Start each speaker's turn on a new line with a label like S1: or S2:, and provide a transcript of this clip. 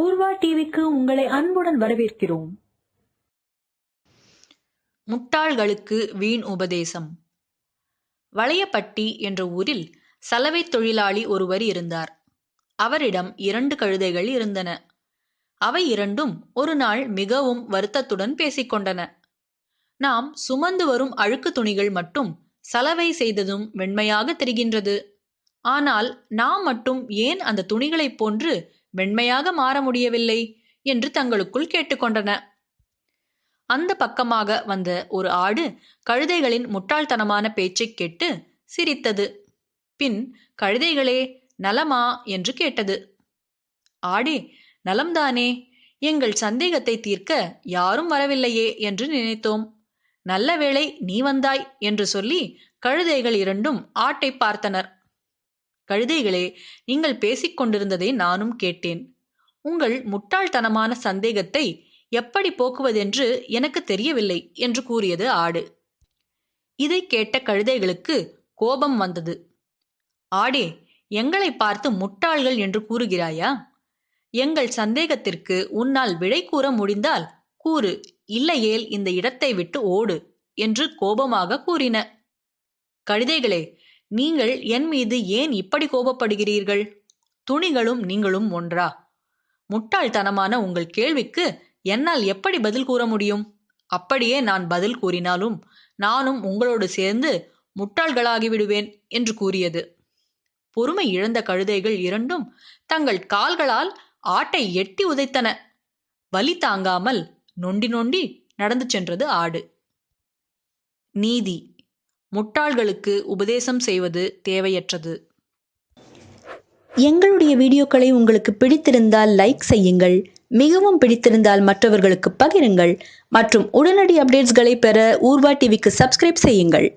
S1: ஊர்வா டிவிக்கு உங்களை அன்புடன் வரவேற்கிறோம்.
S2: முட்டாள்களுக்கு வீண் உபதேசம். வளையப்பட்டி என்ற ஊரில் சலவை தொழிலாளி ஒருவர் இருந்தார். அவரிடம் இரண்டு கழுதைகள் இருந்தன. அவை இரண்டும் ஒரு நாள் மிகவும் வருத்தத்துடன் பேசிக்கொண்டன. நாம் சுமந்து வரும் அழுக்கு துணிகள் மட்டும் சலவை செய்ததும் வெண்மையாக தெரிகின்றது. ஆனால் நாம் மட்டும் ஏன் அந்த துணிகளைப் போன்று வெண்மையாக மாற முடியவில்லை என்று தங்களுக்குள் கேட்டுக்கொண்டன. அந்த பக்கமாக வந்த ஒரு ஆடு கழுதைகளின் முட்டாள்தனமான பேச்சைக் கேட்டு சிரித்தது. பின் கழுதைகளே நலமா என்று கேட்டது. ஆடே நலம்தானே? எங்கள் சந்தேகத்தை தீர்க்க யாரும் வரவில்லையே என்று நினைத்தோம். நல்ல வேளை நீ வந்தாய் என்று சொல்லி கழுதைகள் இரண்டும் ஆட்டை பார்த்தனர். கழுதைகளே நீங்கள் பேசிக் கொண்டிருந்ததை நானும் கேட்டேன். உங்கள் முட்டாள்தனமான சந்தேகத்தை எப்படி போக்குவதென்று எனக்கு தெரியவில்லை என்று கூறியது ஆடு. இதை கேட்ட கழுதைகளுக்கு கோபம் வந்தது. ஆடே எங்களை பார்த்து முட்டாள்கள் என்று கூறுகிறாயா? எங்கள் சந்தேகத்திற்கு உன்னால் விடை கூற முடிந்தால் கூறு இல்லையேல் இந்த இடத்தை விட்டு ஓடு என்று கோபமாக கூறின. கழுதைகளே நீங்கள் என் மீது ஏன் இப்படி கோபப்படுகிறீர்கள்? துணிகளும் நீங்களும் ஒன்றா? முட்டாள்தனமான உங்கள் கேள்விக்கு என்னால் எப்படி பதில் கூற முடியும்? அப்படியே நான் பதில் கூறினாலும் நானும் உங்களோடு சேர்ந்து முட்டாள்களாகிவிடுவேன் என்று கூறியது. பொறுமை இழந்த கழுதைகள் இரண்டும் தங்கள் கால்களால் ஆட்டை எட்டி உதைத்தன. வலி தாங்காமல் நொண்டி நொண்டி நடந்து சென்றது ஆடு. நீதி. முட்டாள்களுக்கு உபதேசம் செய்வது தேவையற்றது.
S3: எங்களுடைய வீடியோக்களை உங்களுக்கு பிடித்திருந்தால் லைக் செய்யுங்கள் மிகவும் பிடித்திருந்தால் மற்றவர்களுக்கு பகிருங்கள் மற்றும் உடனடி அப்டேட்ஸ்களை பெற ஊர்வா டிவிக்கு சப்ஸ்கிரைப் செய்யுங்கள்.